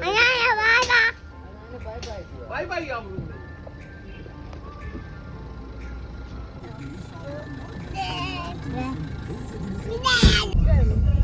哎呀呀，拜拜！拜拜拜呀！Yeah.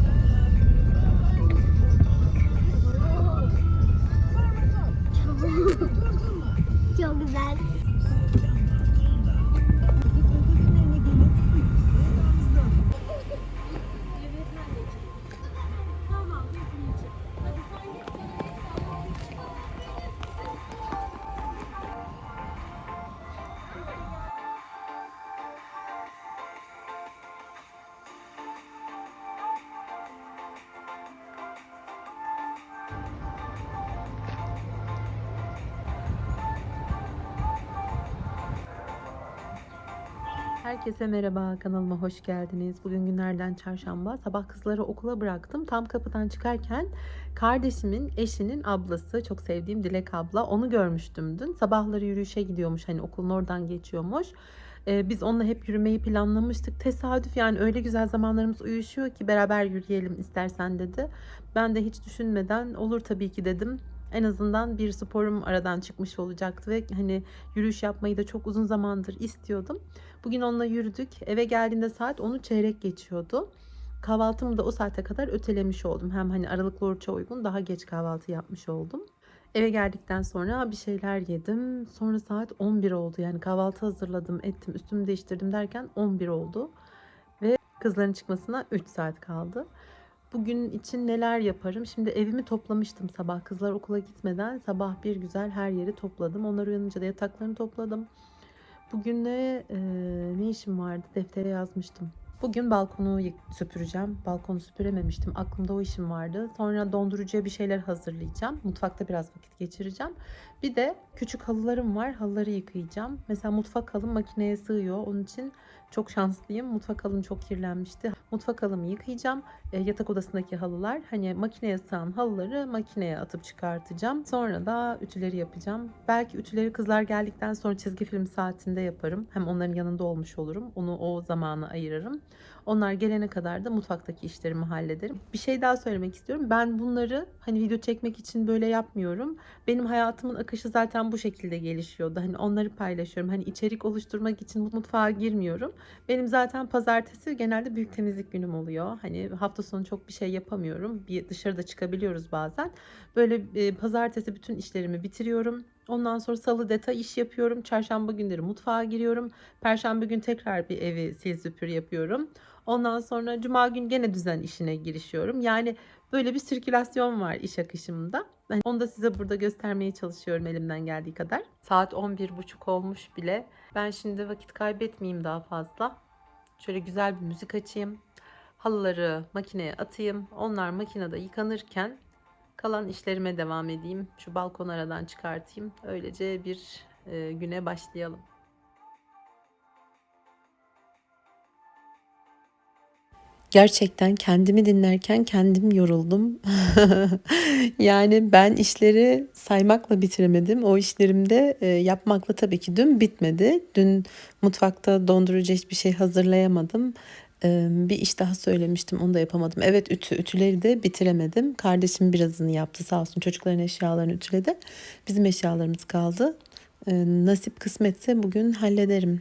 Herkese merhaba kanalıma hoş geldiniz. Bugün günlerden çarşamba. Sabah kızları okula bıraktım. Tam kapıdan çıkarken kardeşimin eşinin ablası çok sevdiğim Dilek abla onu görmüştüm dün. Sabahları yürüyüşe gidiyormuş hani okulun oradan geçiyormuş. Ee, biz onunla hep yürümeyi planlamıştık. Tesadüf yani öyle güzel zamanlarımız uyuşuyor ki beraber yürüyelim istersen dedi. Ben de hiç düşünmeden olur tabii ki dedim. En azından bir sporum aradan çıkmış olacaktı ve hani yürüyüş yapmayı da çok uzun zamandır istiyordum. Bugün onunla yürüdük. Eve geldiğinde saat 10'u çeyrek geçiyordu. Kahvaltımı da o saate kadar ötelemiş oldum. Hem hani aralıklı oruça uygun daha geç kahvaltı yapmış oldum. Eve geldikten sonra bir şeyler yedim. Sonra saat 11 oldu. Yani kahvaltı hazırladım, ettim, üstümü değiştirdim derken 11 oldu. Ve kızların çıkmasına 3 saat kaldı. Bugün için neler yaparım? Şimdi evimi toplamıştım sabah. Kızlar okula gitmeden sabah bir güzel her yeri topladım. Onlar uyanınca da yataklarını topladım. Bugün de e, ne işim vardı? Deftere yazmıştım. Bugün balkonu süpüreceğim. Balkonu süpürememiştim. Aklımda o işim vardı. Sonra dondurucuya bir şeyler hazırlayacağım. Mutfakta biraz vakit geçireceğim. Bir de küçük halılarım var. Halıları yıkayacağım. Mesela mutfak halım makineye sığıyor. Onun için çok şanslıyım. Mutfak halım çok kirlenmişti. Mutfak halımı yıkayacağım. E, yatak odasındaki halılar. Hani makineye sığan halıları makineye atıp çıkartacağım. Sonra da ütüleri yapacağım. Belki ütüleri kızlar geldikten sonra çizgi film saatinde yaparım. Hem onların yanında olmuş olurum. Onu o zamana ayırırım. Onlar gelene kadar da mutfaktaki işlerimi hallederim. Bir şey daha söylemek istiyorum. Ben bunları hani video çekmek için böyle yapmıyorum. Benim hayatımın akışı zaten bu şekilde gelişiyordu. Hani onları paylaşıyorum. Hani içerik oluşturmak için mutfağa girmiyorum. Benim zaten pazartesi genelde büyük temizlik günüm oluyor. Hani hafta sonu çok bir şey yapamıyorum. Bir dışarıda çıkabiliyoruz bazen. Böyle e, pazartesi bütün işlerimi bitiriyorum. Ondan sonra salı detay iş yapıyorum. Çarşamba günleri mutfağa giriyorum. Perşembe gün tekrar bir evi sil süpür yapıyorum. Ondan sonra cuma gün gene düzen işine girişiyorum. Yani böyle bir sirkülasyon var iş akışımda. Yani onu da size burada göstermeye çalışıyorum elimden geldiği kadar. Saat 11.30 olmuş bile. Ben şimdi vakit kaybetmeyeyim daha fazla. Şöyle güzel bir müzik açayım. Halıları makineye atayım. Onlar makinede yıkanırken kalan işlerime devam edeyim. Şu balkon aradan çıkartayım. Öylece bir e, güne başlayalım. Gerçekten kendimi dinlerken kendim yoruldum. yani ben işleri saymakla bitiremedim. O işlerimde e, yapmakla tabii ki dün bitmedi. Dün mutfakta dondurucu hiçbir şey hazırlayamadım. E, bir iş daha söylemiştim onu da yapamadım. Evet ütü, ütüleri de bitiremedim. Kardeşim birazını yaptı sağ olsun çocukların eşyalarını ütüledi. Bizim eşyalarımız kaldı. E, nasip kısmetse bugün hallederim.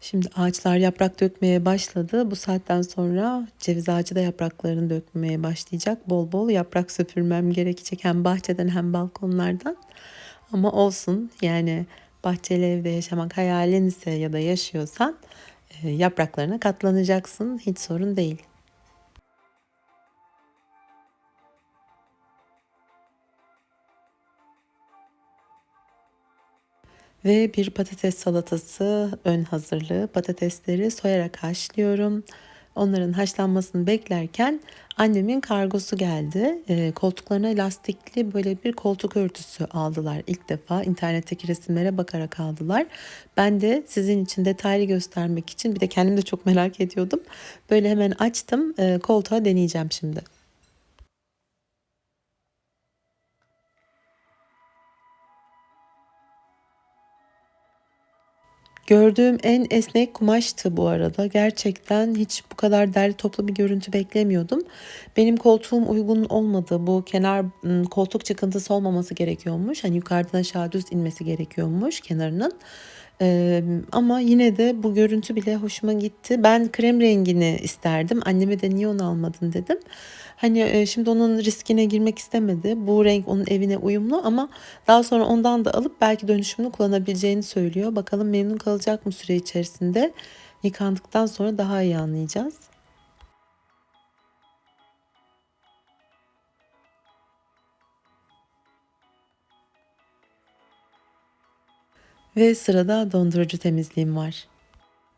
Şimdi ağaçlar yaprak dökmeye başladı. Bu saatten sonra ceviz ağacı da yapraklarını dökmeye başlayacak. Bol bol yaprak süpürmem gerekecek hem bahçeden hem balkonlardan. Ama olsun yani bahçeli evde yaşamak hayalinse ya da yaşıyorsan e, yapraklarına katlanacaksın. Hiç sorun değil. Ve bir patates salatası ön hazırlığı. Patatesleri soyarak haşlıyorum. Onların haşlanmasını beklerken annemin kargosu geldi. E, koltuklarına lastikli böyle bir koltuk örtüsü aldılar ilk defa. İnternetteki resimlere bakarak aldılar. Ben de sizin için detaylı göstermek için bir de kendim de çok merak ediyordum. Böyle hemen açtım. E, koltuğa deneyeceğim şimdi. Gördüğüm en esnek kumaştı bu arada. Gerçekten hiç bu kadar derli toplu bir görüntü beklemiyordum. Benim koltuğum uygun olmadı. Bu kenar ım, koltuk çıkıntısı olmaması gerekiyormuş. Hani yukarıdan aşağı düz inmesi gerekiyormuş kenarının. Ee, ama yine de bu görüntü bile hoşuma gitti. Ben krem rengini isterdim. Anneme de niye onu almadın dedim. Hani e, şimdi onun riskine girmek istemedi. Bu renk onun evine uyumlu ama daha sonra ondan da alıp belki dönüşümlü kullanabileceğini söylüyor. Bakalım memnun kalacak mı süre içerisinde? Yıkandıktan sonra daha iyi anlayacağız. Ve sırada dondurucu temizliğim var.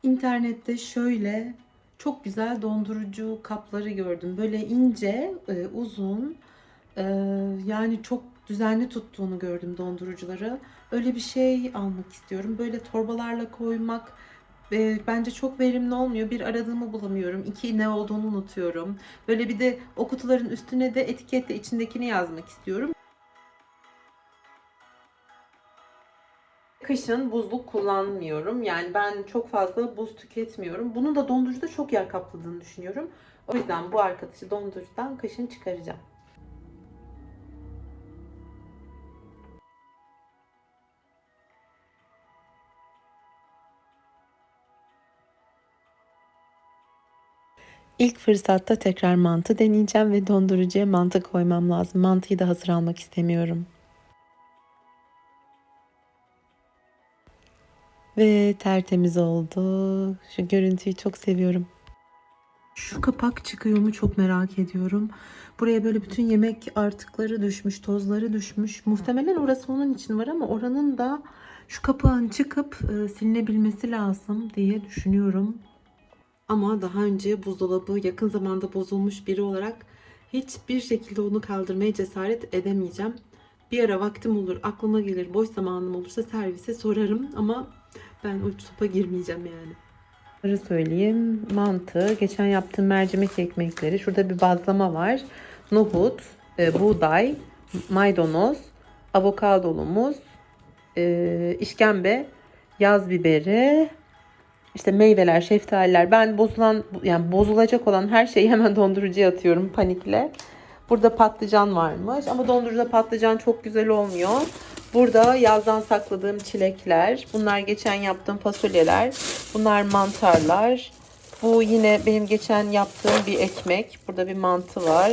İnternette şöyle çok güzel dondurucu kapları gördüm. Böyle ince, e, uzun, e, yani çok düzenli tuttuğunu gördüm dondurucuları. Öyle bir şey almak istiyorum. Böyle torbalarla koymak e, bence çok verimli olmuyor. Bir aradığımı bulamıyorum. İki ne olduğunu unutuyorum. Böyle bir de o kutuların üstüne de etiketle içindekini yazmak istiyorum. Kışın buzluk kullanmıyorum. Yani ben çok fazla buz tüketmiyorum. Bunun da dondurucuda çok yer kapladığını düşünüyorum. O yüzden bu arkadaşı dondurucudan kışın çıkaracağım. İlk fırsatta tekrar mantı deneyeceğim ve dondurucuya mantı koymam lazım. Mantıyı da hazır almak istemiyorum. Ve tertemiz oldu. Şu görüntüyü çok seviyorum. Şu kapak çıkıyor mu çok merak ediyorum. Buraya böyle bütün yemek artıkları düşmüş, tozları düşmüş. Muhtemelen orası onun için var ama oranın da şu kapağın çıkıp e, silinebilmesi lazım diye düşünüyorum. Ama daha önce buzdolabı yakın zamanda bozulmuş biri olarak hiçbir şekilde onu kaldırmaya cesaret edemeyeceğim. Bir ara vaktim olur, aklıma gelir, boş zamanım olursa servise sorarım ama ben o topa girmeyeceğim yani. Bunları söyleyeyim. Mantı, geçen yaptığım mercimek ekmekleri. Şurada bir bazlama var. Nohut, e, buğday, maydanoz, avokadolumuz, e, işkembe, yaz biberi, işte meyveler, şeftaliler. Ben bozulan yani bozulacak olan her şeyi hemen dondurucuya atıyorum panikle. Burada patlıcan varmış ama dondurucuda patlıcan çok güzel olmuyor. Burada yazdan sakladığım çilekler. Bunlar geçen yaptığım fasulyeler. Bunlar mantarlar. Bu yine benim geçen yaptığım bir ekmek. Burada bir mantı var.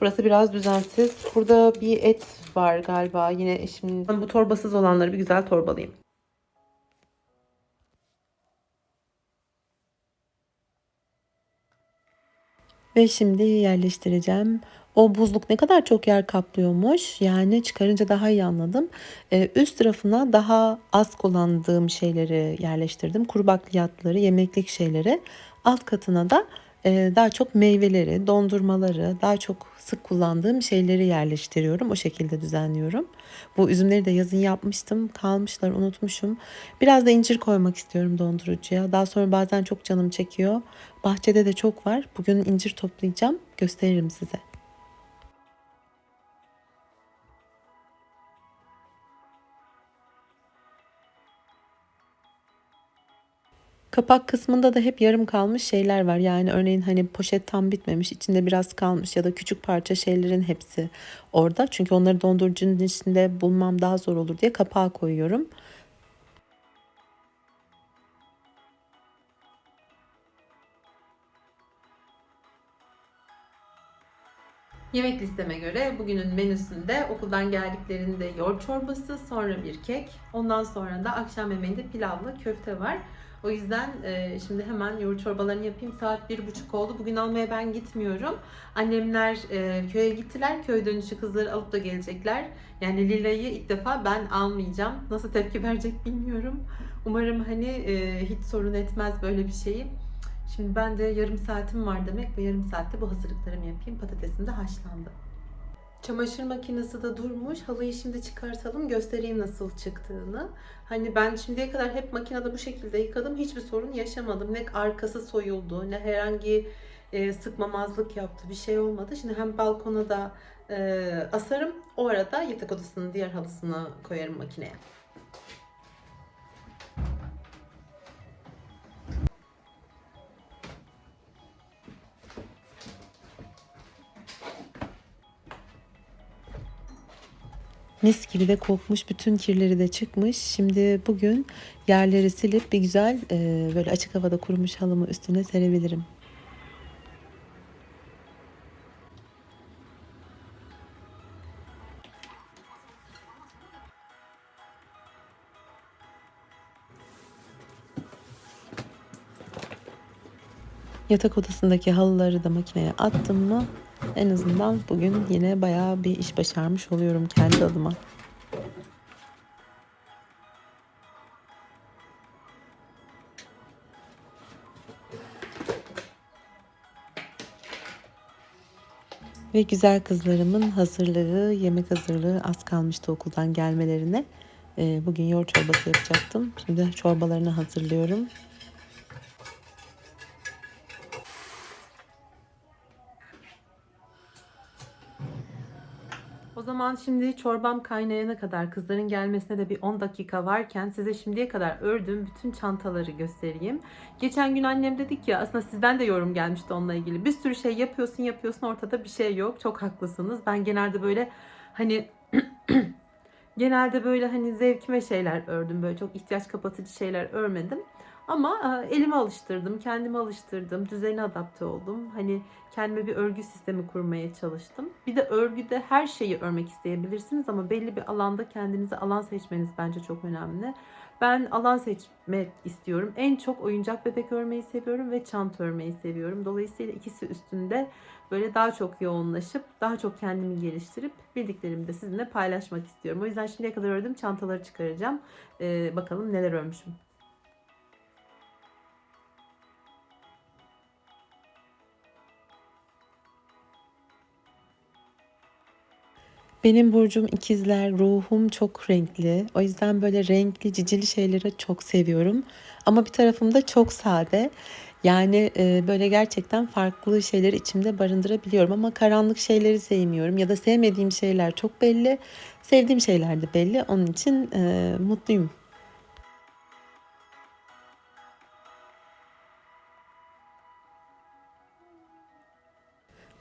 Burası biraz düzensiz. Burada bir et var galiba. Yine eşimin bu torbasız olanları bir güzel torbalayayım. Ve şimdi yerleştireceğim. O buzluk ne kadar çok yer kaplıyormuş. Yani çıkarınca daha iyi anladım. Ee, üst tarafına daha az kullandığım şeyleri yerleştirdim. Kuru bakliyatları, yemeklik şeyleri. Alt katına da e, daha çok meyveleri, dondurmaları, daha çok sık kullandığım şeyleri yerleştiriyorum. O şekilde düzenliyorum. Bu üzümleri de yazın yapmıştım. Kalmışlar, unutmuşum. Biraz da incir koymak istiyorum dondurucuya. Daha sonra bazen çok canım çekiyor. Bahçede de çok var. Bugün incir toplayacağım. Gösteririm size. Kapak kısmında da hep yarım kalmış şeyler var. Yani örneğin hani poşet tam bitmemiş, içinde biraz kalmış ya da küçük parça şeylerin hepsi orada. Çünkü onları dondurucunun içinde bulmam daha zor olur diye kapağa koyuyorum. Yemek listeme göre bugünün menüsünde okuldan geldiklerinde yoğurt çorbası, sonra bir kek, ondan sonra da akşam yemeğinde pilavla köfte var. O yüzden e, şimdi hemen yoğurt çorbalarını yapayım. Saat bir buçuk oldu. Bugün almaya ben gitmiyorum. Annemler e, köye gittiler. Köy dönüşü kızları alıp da gelecekler. Yani Lila'yı ilk defa ben almayacağım. Nasıl tepki verecek bilmiyorum. Umarım hani e, hiç sorun etmez böyle bir şeyi. Şimdi ben de yarım saatim var demek ve yarım saatte bu hazırlıklarımı yapayım. Patatesim de haşlandı. Çamaşır makinesi de durmuş. Halıyı şimdi çıkartalım. Göstereyim nasıl çıktığını. Hani ben şimdiye kadar hep makinede bu şekilde yıkadım. Hiçbir sorun yaşamadım. Ne arkası soyuldu, ne herhangi e, sıkmamazlık yaptı. Bir şey olmadı. Şimdi hem balkona da e, asarım. O arada yatak odasının diğer halısını koyarım makineye. Mis gibi de kokmuş. Bütün kirleri de çıkmış. Şimdi bugün yerleri silip bir güzel e, böyle açık havada kurumuş halımı üstüne serebilirim. Yatak odasındaki halıları da makineye attım mı en azından bugün yine bayağı bir iş başarmış oluyorum kendi adıma. Ve güzel kızlarımın hazırlığı, yemek hazırlığı az kalmıştı okuldan gelmelerine. Ee, Bugün yoğurt çorbası yapacaktım. Şimdi çorbalarını hazırlıyorum. Zaman şimdi çorbam kaynayana kadar kızların gelmesine de bir 10 dakika varken size şimdiye kadar ördüğüm bütün çantaları göstereyim. Geçen gün annem dedik ya aslında sizden de yorum gelmişti onunla ilgili. Bir sürü şey yapıyorsun yapıyorsun ortada bir şey yok. Çok haklısınız. Ben genelde böyle hani genelde böyle hani zevkime şeyler ördüm. Böyle çok ihtiyaç kapatıcı şeyler örmedim. Ama e, elime alıştırdım, kendime alıştırdım, düzene adapte oldum. Hani kendime bir örgü sistemi kurmaya çalıştım. Bir de örgüde her şeyi örmek isteyebilirsiniz ama belli bir alanda kendinize alan seçmeniz bence çok önemli. Ben alan seçmek istiyorum. En çok oyuncak bebek örmeyi seviyorum ve çanta örmeyi seviyorum. Dolayısıyla ikisi üstünde böyle daha çok yoğunlaşıp daha çok kendimi geliştirip bildiklerimi de sizinle paylaşmak istiyorum. O yüzden şimdiye kadar ördüğüm çantaları çıkaracağım. Ee, bakalım neler örmüşüm. Benim burcum ikizler, ruhum çok renkli. O yüzden böyle renkli, cicili şeyleri çok seviyorum. Ama bir tarafım da çok sade. Yani e, böyle gerçekten farklı şeyleri içimde barındırabiliyorum. Ama karanlık şeyleri sevmiyorum. Ya da sevmediğim şeyler çok belli. Sevdiğim şeyler de belli. Onun için e, mutluyum.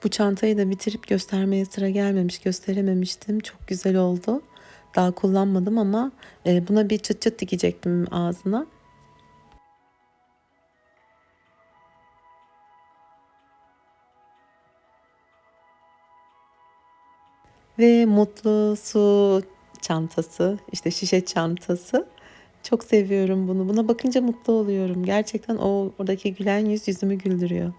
Bu çantayı da bitirip göstermeye sıra gelmemiş, gösterememiştim. Çok güzel oldu. Daha kullanmadım ama e, buna bir çıt çıt dikecektim ağzına. Ve mutlu su çantası, işte şişe çantası. Çok seviyorum bunu. Buna bakınca mutlu oluyorum. Gerçekten o oradaki gülen yüz yüzümü güldürüyor.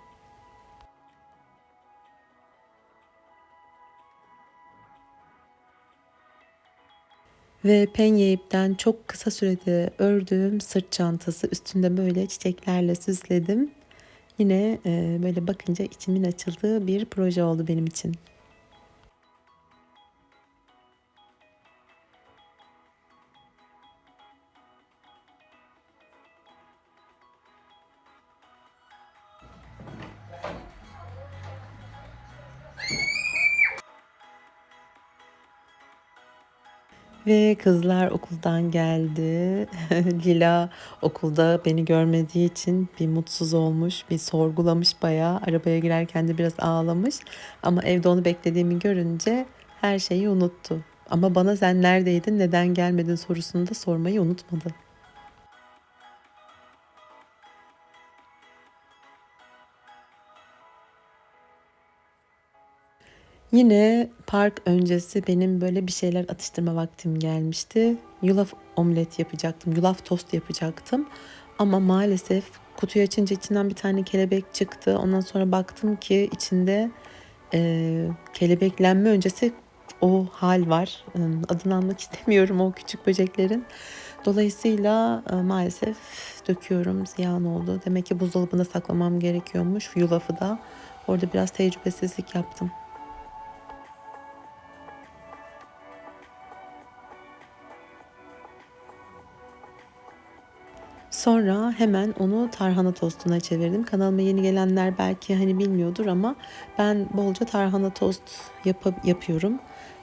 Ve penye ipten çok kısa sürede ördüğüm sırt çantası üstünde böyle çiçeklerle süsledim. Yine böyle bakınca içimin açıldığı bir proje oldu benim için. Ve kızlar okuldan geldi. Lila okulda beni görmediği için bir mutsuz olmuş, bir sorgulamış bayağı. Arabaya girerken de biraz ağlamış. Ama evde onu beklediğimi görünce her şeyi unuttu. Ama bana sen neredeydin, neden gelmedin sorusunu da sormayı unutmadı. Yine park öncesi benim böyle bir şeyler atıştırma vaktim gelmişti. Yulaf omlet yapacaktım, yulaf tost yapacaktım. Ama maalesef kutuyu açınca içinden bir tane kelebek çıktı. Ondan sonra baktım ki içinde e, kelebeklenme öncesi o hal var. E, Adını almak istemiyorum o küçük böceklerin. Dolayısıyla e, maalesef döküyorum, ziyan oldu. Demek ki buzdolabına saklamam gerekiyormuş yulafı da. Orada biraz tecrübesizlik yaptım. Sonra hemen onu tarhana tostuna çevirdim. Kanalıma yeni gelenler belki hani bilmiyordur ama ben bolca tarhana tost yap yapıyorum.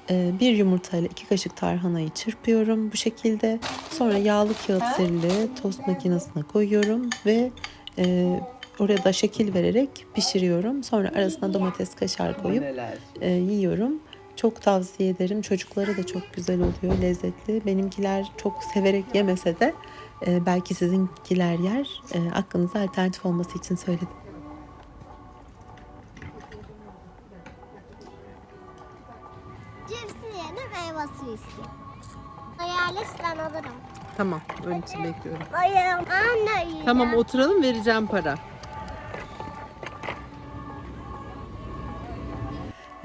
Ee, bir yumurtayla iki kaşık tarhanayı çırpıyorum bu şekilde. Sonra yağlı kağıt serili tost makinesine koyuyorum ve e, oraya da şekil vererek pişiriyorum. Sonra arasına domates kaşar koyup e, yiyorum. Çok tavsiye ederim. Çocuklara da çok güzel oluyor, lezzetli. Benimkiler çok severek yemese de e, belki sizinkiler yer. E, aklınıza alternatif olması için söyledim. Cipsi yerine meyve suyu istiyorum. Hayalist ben alırım. Tamam, onun için bekliyorum. Hayır. Anne yiyeceğim. Tamam oturalım vereceğim para.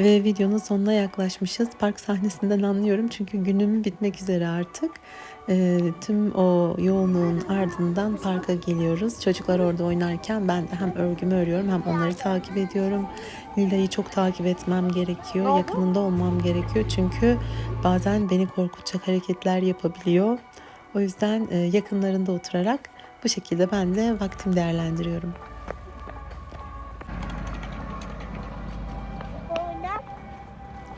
Ve videonun sonuna yaklaşmışız. Park sahnesinden anlıyorum çünkü günüm bitmek üzere artık. Ee, tüm o yoğunluğun ardından parka geliyoruz. Çocuklar orada oynarken ben de hem örgümü örüyorum hem onları takip ediyorum. Nila'yı çok takip etmem gerekiyor. Yakınında olmam gerekiyor çünkü bazen beni korkutacak hareketler yapabiliyor. O yüzden e, yakınlarında oturarak bu şekilde ben de vaktimi değerlendiriyorum.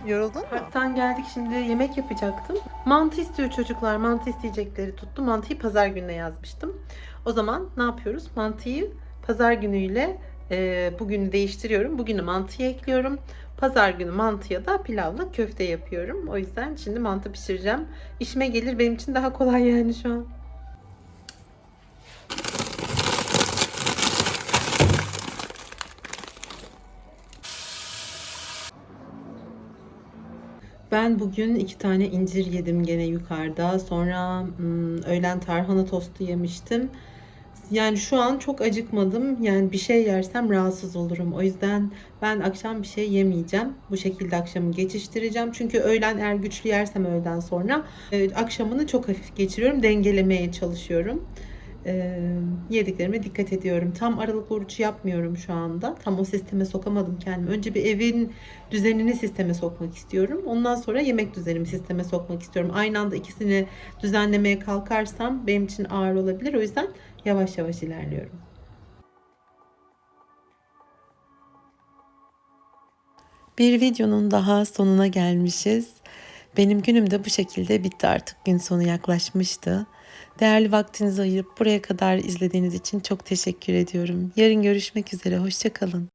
Yoruldun mu? Parktan geldik şimdi yemek yapacaktım. Mantı istiyor çocuklar. Mantı isteyecekleri tuttu. Mantıyı pazar gününe yazmıştım. O zaman ne yapıyoruz? Mantıyı pazar günüyle e, bugünü değiştiriyorum. Bugünü mantıya ekliyorum. Pazar günü mantıya da pilavla köfte yapıyorum. O yüzden şimdi mantı pişireceğim. İşime gelir benim için daha kolay yani şu an. Ben bugün iki tane incir yedim gene yukarıda. Sonra hmm, öğlen tarhana tostu yemiştim. Yani şu an çok acıkmadım. Yani bir şey yersem rahatsız olurum. O yüzden ben akşam bir şey yemeyeceğim. Bu şekilde akşamı geçiştireceğim. Çünkü öğlen eğer güçlü yersem öğleden sonra e, akşamını çok hafif geçiriyorum. Dengelemeye çalışıyorum. Yediklerime dikkat ediyorum. Tam aralık orucu yapmıyorum şu anda. Tam o sisteme sokamadım kendimi. Önce bir evin düzenini sisteme sokmak istiyorum. Ondan sonra yemek düzenimi sisteme sokmak istiyorum. Aynı anda ikisini düzenlemeye kalkarsam benim için ağır olabilir. O yüzden yavaş yavaş ilerliyorum. Bir videonun daha sonuna gelmişiz. Benim günüm de bu şekilde bitti artık. Gün sonu yaklaşmıştı. Değerli vaktinizi ayırıp buraya kadar izlediğiniz için çok teşekkür ediyorum. Yarın görüşmek üzere. Hoşçakalın.